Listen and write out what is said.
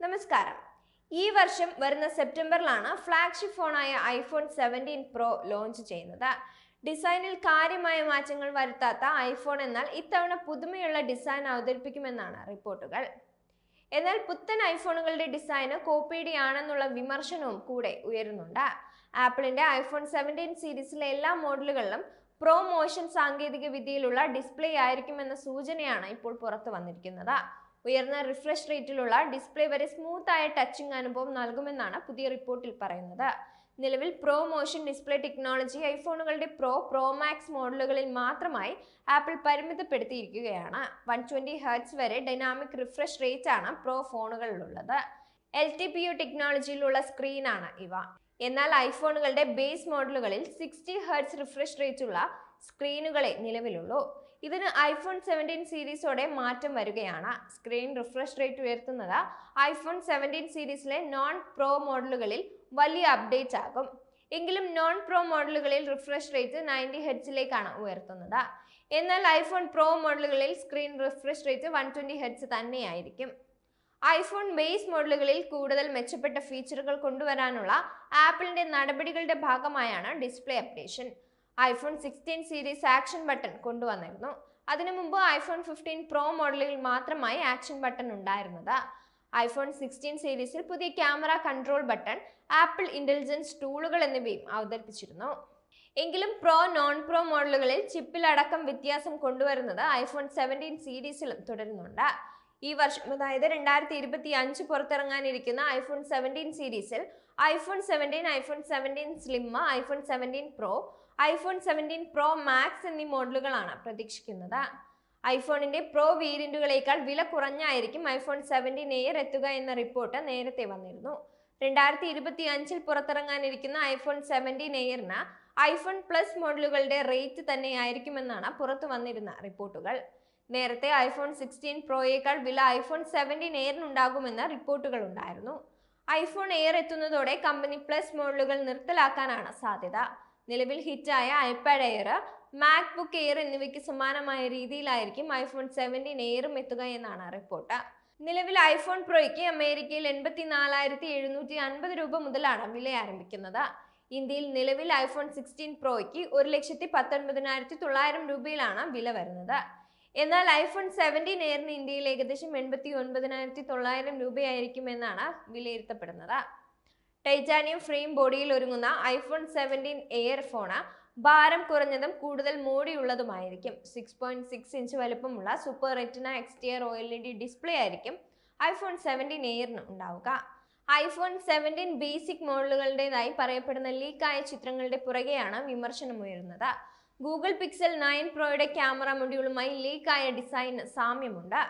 നമസ്കാരം. ഈ വർഷം വരുന്ന സെപ്റ്റംബറിലാണ് ഫ്ലാഗ്ഷിപ്പ് ഫോണായ ഐഫോൺ സെവന്റീൻ പ്രോ ലോഞ്ച് ചെയ്യുന്നത്. ഡിസൈനിൽ കാര്യമായ മാറ്റങ്ങൾ വരുത്താത്ത ഐഫോൺ എന്നാൽ ഇത്തവണ പുതുമയുള്ള ഡിസൈൻ അവതരിപ്പിക്കുമെന്നാണ് റിപ്പോർട്ടുകൾ. എന്നാൽ പുത്തൻ ഐഫോണുകളുടെ ഡിസൈന് കോപ്പിയടിയാണെന്നുള്ള വിമർശനവും കൂടെ ഉയരുന്നുണ്ട്. ആപ്പിളിന്റെ ഐഫോൺ സെവന്റീൻ സീരീസിലെ എല്ലാ മോഡലുകളിലും പ്രോ മോഷൻ സാങ്കേതിക വിദ്യയിലുള്ള ഡിസ്പ്ലേ ആയിരിക്കുമെന്ന സൂചനയാണ് ഇപ്പോൾ പുറത്തു വന്നിരിക്കുന്നത്. ഉയർന്ന റിഫ്രഷ് റേറ്റിലുള്ള ഡിസ്പ്ലേ വരെ സ്മൂത്ത് ആയ ടച്ചിങ് അനുഭവം നൽകുമെന്നാണ് പുതിയ റിപ്പോർട്ടിൽ പറയുന്നത്. നിലവിൽ പ്രോ മോഷൻ ഡിസ്പ്ലേ ടെക്നോളജി ഐഫോണുകളുടെ പ്രോ പ്രോ മാക്സ് മോഡലുകളിൽ മാത്രമായി ആപ്പിൾ പരിമിതപ്പെടുത്തിയിരിക്കുകയാണ്. വൺ ട്വന്റി ഹെർട്സ് വരെ ഡൈനാമിക് റിഫ്രഷ് റേറ്റ് ആണ് പ്രോ ഫോണുകളിലുള്ളത് എൽ ടി പി യു ടെക്നോളജിയിലുള്ള സ്ക്രീനാണ് ഇവ. എന്നാൽ ഐഫോണുകളുടെ ബേസ് മോഡലുകളിൽ സിക്സ്റ്റി ഹെർട്സ് റിഫ്രഷ് റേറ്റുള്ള സ്ക്രീനുകളെ നിലവിലുള്ളൂ. ഇതിന് ഐഫോൺ സെവന്റീൻ സീരീസോടെ മാറ്റം വരികയാണ്. സ്ക്രീൻ റിഫ്രഷ് റേറ്റ് ഉയർത്തുന്നത് ഐഫോൺ സെവന്റീൻ സീരീസിലെ നോൺ പ്രോ മോഡലുകളിൽ വലിയ അപ്ഡേറ്റ് ആകും. എങ്കിലും നോൺ പ്രോ മോഡലുകളിൽ റിഫ്രഷ് റേറ്റ് നയന്റി ഹെഡ്സിലേക്കാണ് ഉയർത്തുന്നത്. എന്നാൽ ഐഫോൺ പ്രോ മോഡലുകളിൽ screen refresh rate one twenty hertz തന്നെയായിരിക്കും. ഐഫോൺ ബേസ് മോഡലുകളിൽ കൂടുതൽ മെച്ചപ്പെട്ട ഫീച്ചറുകൾ കൊണ്ടുവരാനുള്ള ആപ്പിളിന്റെ നടപടികളുടെ ഭാഗമായാണ് display updation. IPhone sixteen series action button കൊണ്ടുവന്നിരുന്നു. അതിനു മുമ്പ് ഐഫോൺ ഫിഫ്റ്റീൻ പ്രോ മോഡലിൽ മാത്രമായി ആക്ഷൻ ബട്ടൺ ഉണ്ടായിരുന്നത്. ഐഫോൺ സിക്സ്റ്റീൻ സീരീസിൽ പുതിയ camera control button Apple intelligence ടൂളുകൾ എന്നിവയും അവതരിപ്പിച്ചിരുന്നു. എങ്കിലും പ്രോ നോൺ പ്രോ മോഡലുകളിൽ ചിപ്പിലടക്കം വ്യത്യാസം കൊണ്ടുവരുന്നത് ഐഫോൺ സെവന്റീൻ സീരീസിലും തുടരുന്നുണ്ട്. ഈ വർഷം അതായത് രണ്ടായിരത്തി ഇരുപത്തി അഞ്ച് പുറത്തിറങ്ങാനിരിക്കുന്ന ഐഫോൺ സെവന്റീൻ സീരീസിൽ iPhone seventeen iPhone seventeen slim iPhone seventeen pro iPhone seventeen pro max എന്നീ മോഡലുകളാണ് പ്രതീക്ഷിക്കുന്നത്. ഐഫോണിന്റെ പ്രോ വേരിയന്റുകളേക്കാൾ വില കുറഞ്ഞായിരിക്കും ഐഫോൺ സെവന്റീൻ എയർ എത്തുക എന്ന റിപ്പോർട്ട് നേരത്തെ വന്നിരുന്നു. രണ്ടായിരത്തി ഇരുപത്തി അഞ്ചിൽ പുറത്തിറങ്ങാനിരിക്കുന്ന ഐഫോൺ സെവന്റീൻ എയറിന് ഐഫോൺ പ്ലസ് മോഡലുകളുടെ റേറ്റ് തന്നെയായിരിക്കുമെന്നാണ് പുറത്തു വന്നിരുന്ന റിപ്പോർട്ടുകൾ നേരത്തെ ഐഫോൺ സിക്സ്റ്റീൻ പ്രോയേക്കാൾ വില ഐഫോൺ സെവന്റീൻ എയറിനുണ്ടാകുമെന്ന റിപ്പോർട്ടുകൾ ഉണ്ടായിരുന്നു. ഐഫോൺ എയർ എത്തുന്നതോടെ കമ്പനി പ്ലസ് മോഡലുകൾ നിർത്തലാക്കാനാണ് സാധ്യത. നിലവിൽ ഹിറ്റായ iPad air MacBook air എന്നിവയ്ക്ക് സമാനമായ രീതിയിലായിരിക്കും ഐഫോൺ സെവന്റീൻ എയറും എത്തുക എന്നാണ് റിപ്പോർട്ട്. നിലവിൽ ഐഫോൺ പ്രോയ്ക്ക് അമേരിക്കയിൽ എൺപത്തി നാലായിരത്തി എഴുന്നൂറ്റി അൻപത് രൂപ മുതലാണ് വില ആരംഭിക്കുന്നത്. ഇന്ത്യയിൽ നിലവിൽ ഐഫോൺ സിക്സ്റ്റീൻ പ്രോയ്ക്ക് ഒരു ലക്ഷത്തി പത്തൊൻപതിനായിരത്തി തൊള്ളായിരം രൂപയിലാണ് വില വരുന്നത്. എന്നാൽ ഐഫോൺ സെവന്റീൻ എയറിന് ഇന്ത്യയിൽ ഏകദേശം എൺപത്തി ഒൻപതിനായിരത്തി തൊള്ളായിരം രൂപയായിരിക്കുമെന്നാണ് വിലയിരുത്തപ്പെടുന്നത്. ടൈറ്റാനിയം ഫ്രെയിം ബോഡിയിൽ ഒരുങ്ങുന്ന ഐഫോൺ സെവന്റീൻ എയർ ഫോണ് ഭാരം കുറഞ്ഞതും കൂടുതൽ മോടിയുള്ളതുമായിരിക്കും. സിക്സ് പോയിന്റ് സിക്സ് ഇഞ്ച് വലുപ്പമുള്ള super retina XDR O L E D display ആയിരിക്കും ഐഫോൺ സെവന്റീൻ എയറിന് ഉണ്ടാവുക. ഐഫോൺ സെവന്റീൻ ബേസിക് മോഡലുകളുടേതായി പറയപ്പെടുന്ന ലീക്കായ ചിത്രങ്ങളുടെ പുറകെയാണ് വിമർശനമുയരുന്നത്. ഗൂഗിൾ പിക്സൽ നയൻ പ്രോയുടെ ക്യാമറ മൊഡ്യൂളുമായി ലീക്കായ ഡിസൈന് സാമ്യമുണ്ട്.